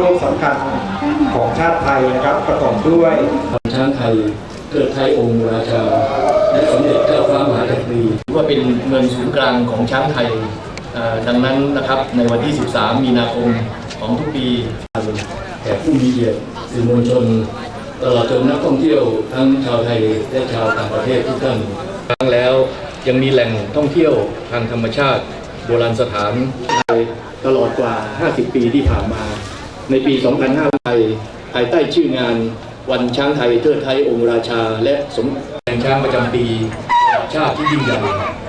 โลกสำคัญของชาติไทยนะครับประกอบด้วยช้างไทยเกิดไทยองค์ราชาและสมเด็จเจ้าฟ้ามหาจักรีถือว่าเป็นเมืองศูนย์กลางของช้างไทยดังนั้นนะครับในวันที่ 13 มีนาคมของทุกปีแขกผู้มีเกียรติสื่อมวลชนตลอดจนนักท่องเที่ยวทั้งชาวไทยและชาวต่างประเทศทุกท่านครั้งแล้วยังมีแหล่งท่องเที่ยวทางธรรมชาติ โบราณสถานไทยตลอดกว่า 50 ปีที่ผ่านมา ในปี2500ไทยภายใต้ชื่องานวันช้างไทยเทิดไทยองค์ราชา และสมแห่งช้างประจำปีชาติที่ยิ่งใหญ่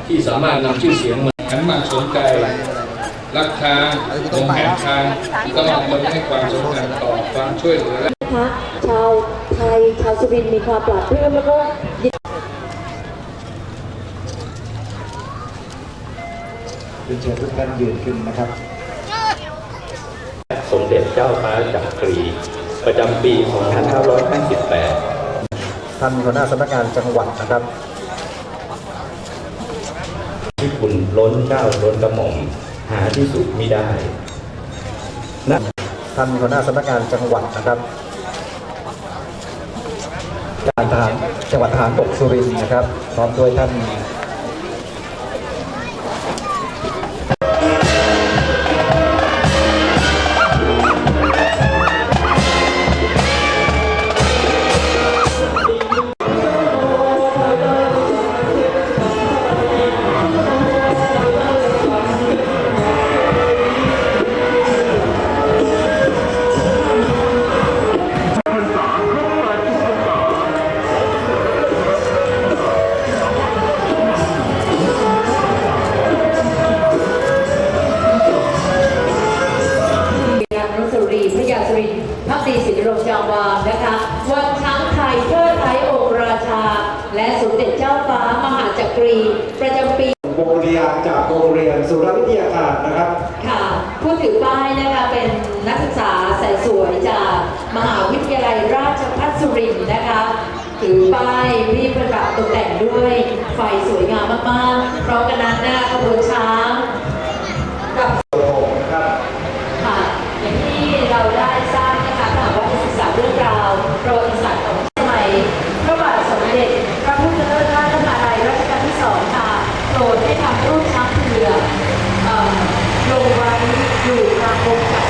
ที่สามารถนำชื่อเสียงมาหันมาสนใจรักช้างลงแห่ช้างตลอดจนให้ความสำคัญต่อความช่วยเหลือนะคะชาวไทยชาวสุรินทร์มีความปราบปลื้มแล้วก็ยินเป็นเชิญทุกท่านยืนขึ้นนะครับส มเด็จเจ้าฟ้าจักรีประจำปี 2558 ท่านหัวหน้าสำนักงานจังหวัดนะครับที่คุณล้นเกล้าล้นกระหม่อมหาที่สุดมิได้ท่านหัวหน้าสำนักงานจังหวัดนะครับการทหารจังหวัดทหารบกสุรินทร์นะครับพร้อมด้วยท่านน รีโรมจางวางนะคะ วันช้างไทยเทิดไทยองค์ราชา และสมเด็จเจ้าฟ้ามหาจักรี ประจำปีวงเรียนจากโรงเรียนสุรวิทยาคารนะครับ ค่ะผู้ถือป้ายนะคะเป็นนักศึกษาแสนสวยจากมหาวิทยาลัยราชภัฏสุรินทร์นะคะถือป้ายที่ประดับตกแต่งด้วยไฟสวยงามมากๆพร้อมกันนั้นนะคะขบวนช้าง খুব